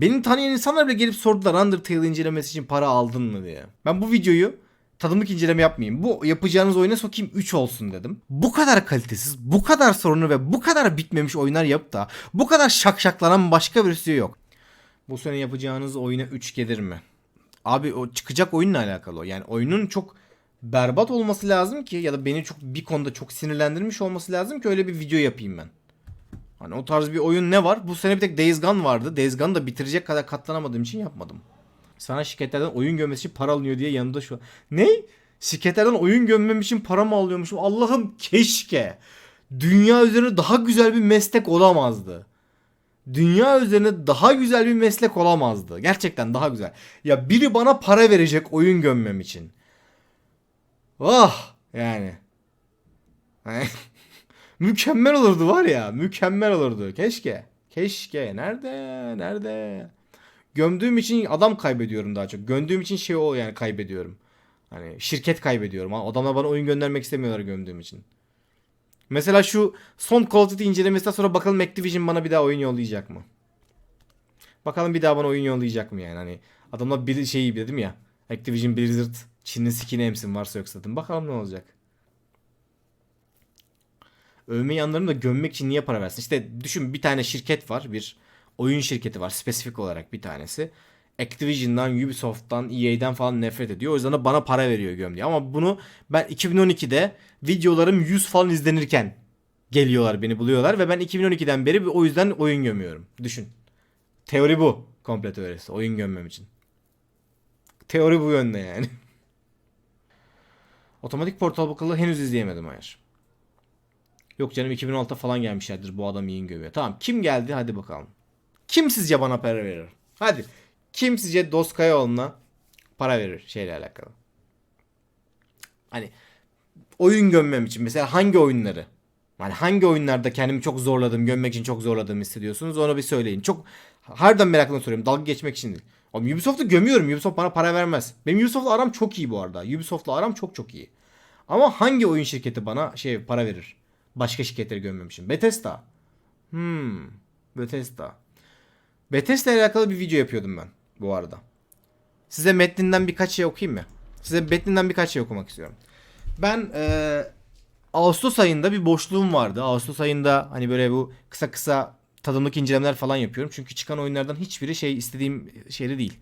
Beni tanıyan insanlar bile gelip sordular Undertale incelemesi için para aldın mı diye. Ben bu videoyu tadımlık inceleme yapmayayım. Bu yapacağınız oyuna sokayım 3 olsun dedim. Bu kadar kalitesiz, bu kadar sorunlu ve bu kadar bitmemiş oyunlar yapıp da bu kadar şakşaklanan başka birisi yok. Bu sene yapacağınız oyuna 3 gelir mi? Abi o çıkacak oyunla alakalı o. Yani oyunun çok berbat olması lazım ki ya da beni çok bir konuda çok sinirlendirmiş olması lazım ki öyle bir video yapayım ben. Hani o tarz bir oyun ne var? Bu sene bir tek Days Gone vardı. Days Gone'ı da bitirecek kadar katlanamadığım için yapmadım. Sana şirketlerden oyun gömmesi için para alınıyor diye yanında şu an. Ne? Şirketlerden oyun gömmem için para mı alıyormuşum? Allah'ım keşke. Dünya üzerine daha güzel bir meslek olamazdı. Dünya üzerine daha güzel bir meslek olamazdı. Gerçekten daha güzel. Ya biri bana para verecek oyun gömmem için. Oh yani. mükemmel olurdu var ya. Mükemmel olurdu. Keşke. Keşke. Nerede? Nerede? Gömdüğüm için adam kaybediyorum daha çok. Gömdüğüm için şey o yani kaybediyorum. Hani şirket kaybediyorum. Adamlar bana oyun göndermek istemiyorlar gömdüğüm için. Mesela şu son Call of Duty incelemesinden sonra bakalım Activision bana bir daha oyun yollayacak mı? Bakalım bir daha bana oyun yollayacak mı yani? Hani adamlar bir şeyi dedim ya. Activision Blizzard Çin'in sikini emsin varsa yoksa dedim. Bakalım ne olacak. Övme yanlarını da gömmek için niye para versin? İşte düşün bir tane şirket var. Bir oyun şirketi var. Spesifik olarak bir tanesi. Activision'dan, Ubisoft'tan, EA'den falan nefret ediyor. O yüzden de bana para veriyor göm diye. Ama bunu ben 2012'de videolarım 100 falan izlenirken geliyorlar beni buluyorlar ve ben 2012'den beri o yüzden oyun gömüyorum. Düşün. Teori bu. Komple teorisi. Oyun gömmem için. Teori bu yönde yani. Otomatik portal bakalı henüz izleyemedim hayır. Yok canım 2016'da falan gelmişlerdir bu adam yiyin göbeğe. Tamam kim geldi hadi bakalım. Kim sizce bana para verir? Hadi. Kim sizce Doskayoğlu'na para verir şeyle alakalı? Hani oyun gömmem için mesela hangi oyunları? Yani hangi oyunlarda kendimi çok zorladım, gömmek için çok zorladığımı hissediyorsunuz? Onu bir söyleyin. Çok harbiden merakla soruyorum. Dalga geçmek için değil. Oğlum Ubisoft'u gömüyorum. Ubisoft bana para vermez. Benim Ubisoft'la aram çok iyi bu arada. Ubisoft'la aram çok çok iyi. Ama hangi oyun şirketi bana şey para verir? Başka şirketleri gömmemişim. Bethesda. Hmm. Bethesda. Bethesda ile alakalı bir video yapıyordum ben bu arada. Size metninden birkaç şey okuyayım mı? Size metninden birkaç şey okumak istiyorum. Ben eee Ağustos ayında bir boşluğum vardı. Ağustos ayında hani böyle bu kısa kısa tadımlık incelemeler falan yapıyorum. Çünkü çıkan oyunlardan hiçbiri şey istediğim şeyde değil.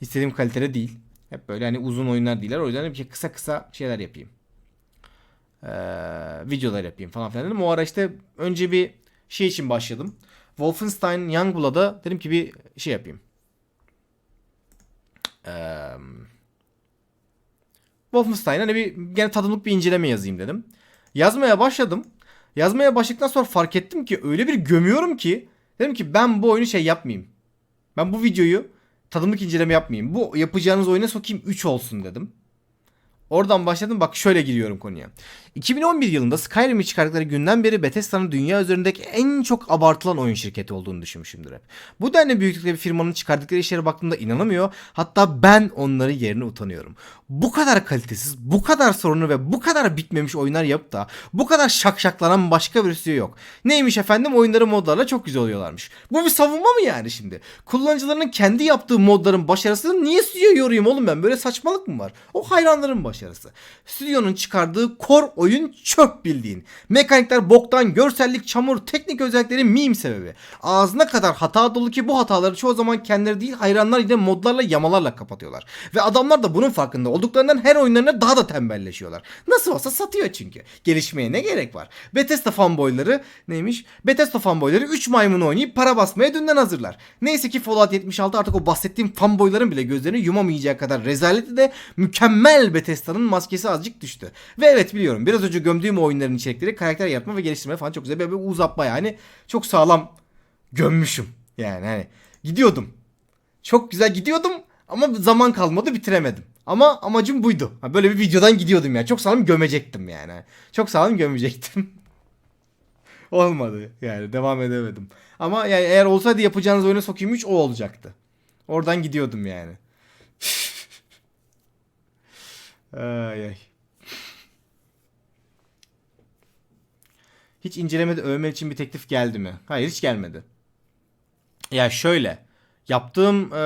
İstediğim kalitede değil. Hep böyle hani uzun oyunlar değiller. O yüzden bir kısa kısa şeyler yapayım. Ee, videolar yapayım falan filan dedim. O ara işte önce bir şey için başladım. Wolfenstein Youngblood'a dedim ki bir şey yapayım. Ee, Wolfenstein hani bir gene tadımlık bir inceleme yazayım dedim. Yazmaya başladım. Yazmaya başladıktan sonra fark ettim ki öyle bir gömüyorum ki dedim ki ben bu oyunu şey yapmayayım. Ben bu videoyu tadımlık inceleme yapmayayım. Bu yapacağınız oyuna sokayım 3 olsun dedim. Oradan başladım bak şöyle giriyorum konuya. 2011 yılında Skyrim'i çıkardıkları günden beri Bethesda'nın dünya üzerindeki en çok abartılan oyun şirketi olduğunu düşünmüşümdür hep. Bu denli büyüklükte bir firmanın çıkardıkları işlere baktığımda inanamıyor. Hatta ben onları yerine utanıyorum. Bu kadar kalitesiz, bu kadar sorunlu ve bu kadar bitmemiş oyunlar yapıp da bu kadar şakşaklanan başka birisi yok. Neymiş efendim oyunları modlarla çok güzel oluyorlarmış. Bu bir savunma mı yani şimdi? Kullanıcılarının kendi yaptığı modların başarısını niye stüdyo yorayım oğlum ben? Böyle saçmalık mı var? O hayranların başarısı. Stüdyonun çıkardığı core oyun çöp bildiğin. Mekanikler boktan, görsellik çamur, teknik özellikleri meme sebebi. Ağzına kadar hata dolu ki bu hataları çoğu zaman kendileri değil hayranlar ile modlarla yamalarla kapatıyorlar. Ve adamlar da bunun farkında olduklarından her oyunlarına daha da tembelleşiyorlar. Nasıl olsa satıyor çünkü. Gelişmeye ne gerek var? Bethesda fanboyları neymiş? Bethesda fanboyları 3 maymunu oynayıp para basmaya dünden hazırlar. Neyse ki Fallout 76 artık o bahsettiğim fanboyların bile gözlerini yumamayacağı kadar rezaleti de mükemmel Bethesda'nın maskesi azıcık düştü. Ve evet biliyorum biraz önce gömdüğüm oyunların içerikleri karakter yaratma ve geliştirme falan çok güzel. Böyle bir uzatma yani. Çok sağlam gömmüşüm. Yani hani gidiyordum. Çok güzel gidiyordum ama zaman kalmadı bitiremedim. Ama amacım buydu. Böyle bir videodan gidiyordum ya. Çok sağlam gömecektim yani. Çok sağlam gömecektim. Olmadı yani devam edemedim. Ama yani eğer olsaydı yapacağınız oyuna sokayım 3 o olacaktı. Oradan gidiyordum yani. Ay ay. Hiç incelemede övme için bir teklif geldi mi? Hayır hiç gelmedi. Ya şöyle. Yaptığım e,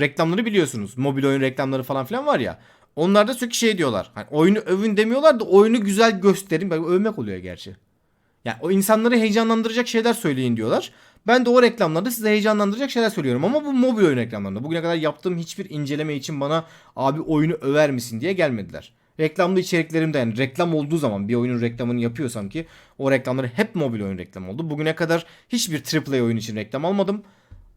reklamları biliyorsunuz. Mobil oyun reklamları falan filan var ya. Onlarda sürekli şey diyorlar. Hani oyunu övün demiyorlar da oyunu güzel gösterin. Bak övmek oluyor gerçi. Yani o insanları heyecanlandıracak şeyler söyleyin diyorlar. Ben de o reklamlarda size heyecanlandıracak şeyler söylüyorum. Ama bu mobil oyun reklamlarında. Bugüne kadar yaptığım hiçbir inceleme için bana abi oyunu över misin diye gelmediler. Reklamlı içeriklerimde yani reklam olduğu zaman bir oyunun reklamını yapıyorsam ki o reklamları hep mobil oyun reklamı oldu. Bugüne kadar hiçbir AAA oyun için reklam almadım.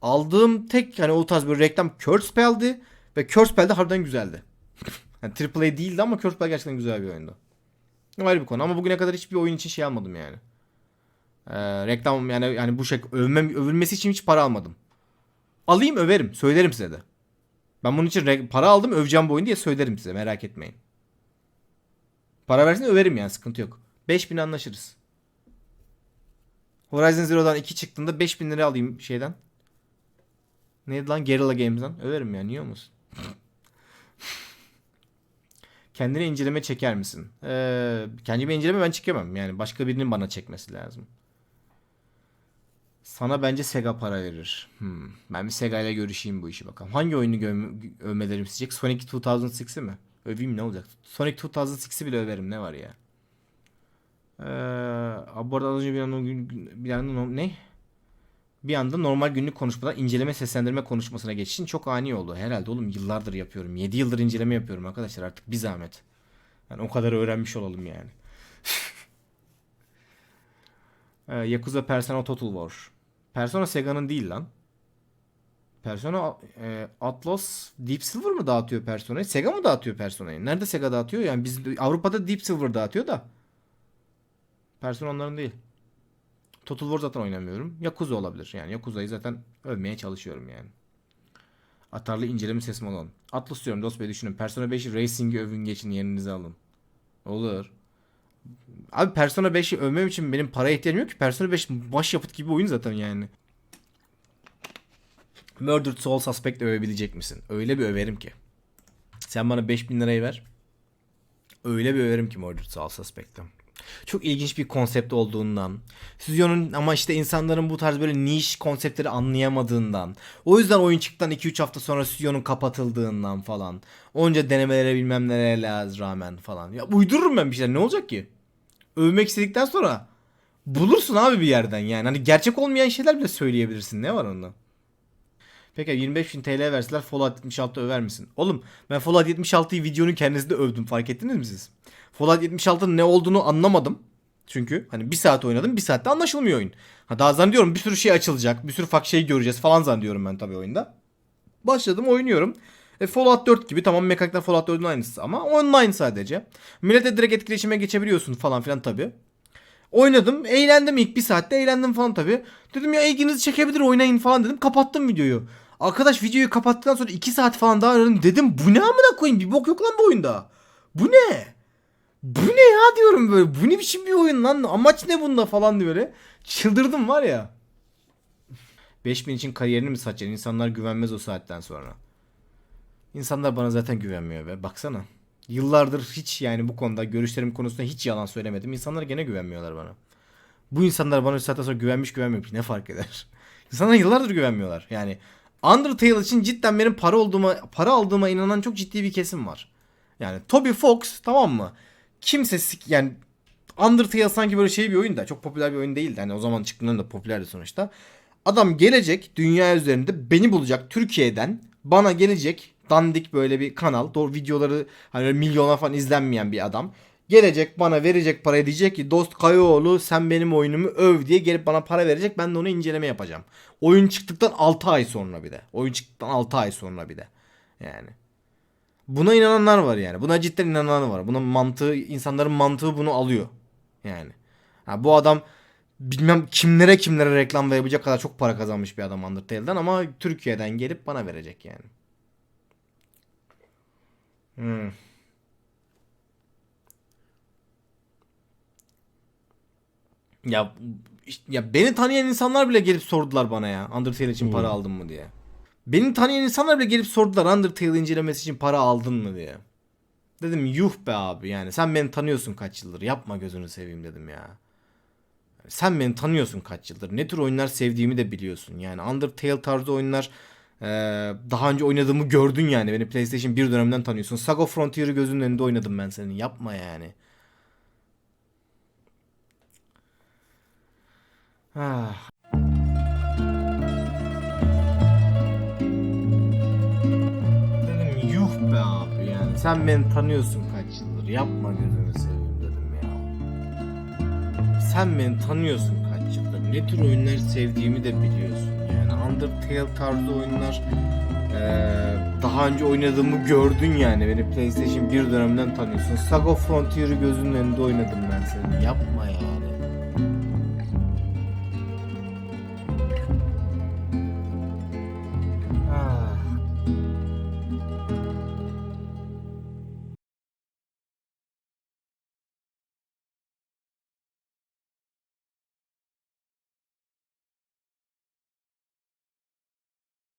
Aldığım tek hani o tarz bir reklam Cursepel'di ve Cursepel de harbiden güzeldi. yani AAA değildi ama Cursepel gerçekten güzel bir oyundu. Ayrı bir konu ama bugüne kadar hiçbir oyun için şey almadım yani. Ee, reklam yani yani bu şey övmem, övülmesi için hiç para almadım. Alayım överim. Söylerim size de. Ben bunun için para aldım öveceğim bu oyun diye söylerim size merak etmeyin. Para versin överim yani sıkıntı yok. 5000 anlaşırız. Horizon Zero'dan 2 çıktığında 5000 lira alayım şeyden. Neydi lan Guerrilla Games'den? Överim ya niye olmasın? Kendine inceleme çeker misin? Ee, kendime inceleme ben çekemem. Yani başka birinin bana çekmesi lazım. Sana bence Sega para verir. Hmm. Ben bir Sega ile görüşeyim bu işi bakalım. Hangi oyunu gö- övmelerim isteyecek? Sonic 2006'ı mı? Öveyim ne olacak? Sonic 2006'ı bile överim ne var ya? Ee, abi bu arada az önce bir anda, bir anda ne? Bir anda normal günlük konuşmadan inceleme seslendirme konuşmasına geçişin çok ani oldu. Herhalde oğlum yıllardır yapıyorum. 7 yıldır inceleme yapıyorum arkadaşlar artık bir zahmet. Yani o kadar öğrenmiş olalım yani. Ee, Yakuza Persona Total War. Persona Sega'nın değil lan. Persona e, Atlas Deep Silver mı dağıtıyor Persona'yı? Sega mı dağıtıyor Persona'yı? Nerede Sega dağıtıyor? Yani biz Avrupa'da Deep Silver dağıtıyor da. Persona onların değil. Total War zaten oynamıyorum. Yakuza olabilir. Yani Yakuza'yı zaten övmeye çalışıyorum yani. Atarlı inceleme sesim olan. Atlas diyorum dost bey düşünün. Persona 5 Racing'i övün geçin yerinize alın. Olur. Abi Persona 5'i övmem için benim para ihtiyacım yok ki. Persona 5 başyapıt gibi oyun zaten yani. Murdered Soul Suspect övebilecek misin? Öyle bir överim ki. Sen bana 5000 lirayı ver. Öyle bir överim ki Murdered Soul Suspect'ı. Çok ilginç bir konsept olduğundan. Stüdyonun ama işte insanların bu tarz böyle niş konseptleri anlayamadığından. O yüzden oyun çıktıktan 2-3 hafta sonra stüdyonun kapatıldığından falan. Onca denemelere bilmem lazım rağmen falan. Ya uydururum ben bir şeyler ne olacak ki? Övmek istedikten sonra bulursun abi bir yerden yani. Hani gerçek olmayan şeyler bile söyleyebilirsin. Ne var onda? Peki 25.000 TL verseler Fallout 76 över misin? Oğlum ben Fallout 76'yı videonun kendisinde övdüm fark ettiniz mi siz? Fallout 76'nın ne olduğunu anlamadım. Çünkü hani bir saat oynadım bir saatte anlaşılmıyor oyun. Ha daha zannediyorum bir sürü şey açılacak. Bir sürü farklı şey göreceğiz falan zannediyorum ben tabii oyunda. Başladım oynuyorum. E, Fallout 4 gibi tamam mekanikler Fallout 4'ün aynısı ama online sadece. Millete direkt etkileşime geçebiliyorsun falan filan tabii. Oynadım. Eğlendim ilk bir saatte eğlendim falan tabii. Dedim ya ilginizi çekebilir oynayın falan dedim. Kapattım videoyu. Arkadaş videoyu kapattıktan sonra 2 saat falan daha aradım. Dedim bu ne amına koyayım bir bok yok lan bu oyunda. Bu ne? Bu ne ya diyorum böyle. Bu ne biçim bir oyun lan? Amaç ne bunda falan diye böyle. Çıldırdım var ya. 5000 için kariyerini mi satacaksın? İnsanlar güvenmez o saatten sonra. İnsanlar bana zaten güvenmiyor be. Baksana. Yıllardır hiç yani bu konuda görüşlerim konusunda hiç yalan söylemedim. İnsanlar gene güvenmiyorlar bana. Bu insanlar bana saatten sonra güvenmiş güvenmemiş ne fark eder? İnsanlar yıllardır güvenmiyorlar. Yani Undertale için cidden benim para olduğuma para aldığıma inanan çok ciddi bir kesim var. Yani Toby Fox tamam mı? Kimse sik- yani Undertale sanki böyle şey bir oyun da çok popüler bir oyun değildi. Hani o zaman çıktığında da popülerdi sonuçta. Adam gelecek dünya üzerinde beni bulacak Türkiye'den bana gelecek dandik böyle bir kanal. Doğru videoları hani milyona falan izlenmeyen bir adam. Gelecek bana verecek parayı diyecek ki dost Kayaoğlu sen benim oyunumu öv diye gelip bana para verecek. Ben de onu inceleme yapacağım. Oyun çıktıktan 6 ay sonra bir de. Oyun çıktıktan 6 ay sonra bir de. Yani. Buna inananlar var yani. Buna cidden inananlar var. Buna mantığı, insanların mantığı bunu alıyor. Yani. Ha, bu adam bilmem kimlere kimlere reklam verebilecek kadar çok para kazanmış bir adam Undertale'den ama Türkiye'den gelip bana verecek yani. Hmm. Ya ya beni tanıyan insanlar bile gelip sordular bana ya Undertale için para aldın mı diye. Beni tanıyan insanlar bile gelip sordular Undertale incelemesi için para aldın mı diye. Dedim yuh be abi yani sen beni tanıyorsun kaç yıldır yapma gözünü seveyim dedim ya. Sen beni tanıyorsun kaç yıldır ne tür oyunlar sevdiğimi de biliyorsun yani Undertale tarzı oyunlar Ee, daha önce oynadığımı gördün yani. Beni PlayStation 1 dönemden tanıyorsun. Saga Frontier'ı gözünün önünde oynadım ben senin. Yapma yani. Ah. Dedim yuh be abi yani. Sen beni tanıyorsun kaç yıldır. Yapma gözünü seveyim dedim ya. Sen beni tanıyorsun kaç yıldır. Ne tür oyunlar sevdiğimi de biliyorsun. Yani Undertale tarzı oyunlar eee, daha önce oynadığımı gördün yani. Beni PlayStation 1 dönemden tanıyorsun. Saga Frontier'ı gözünün önünde oynadım ben senin. Yapma ya.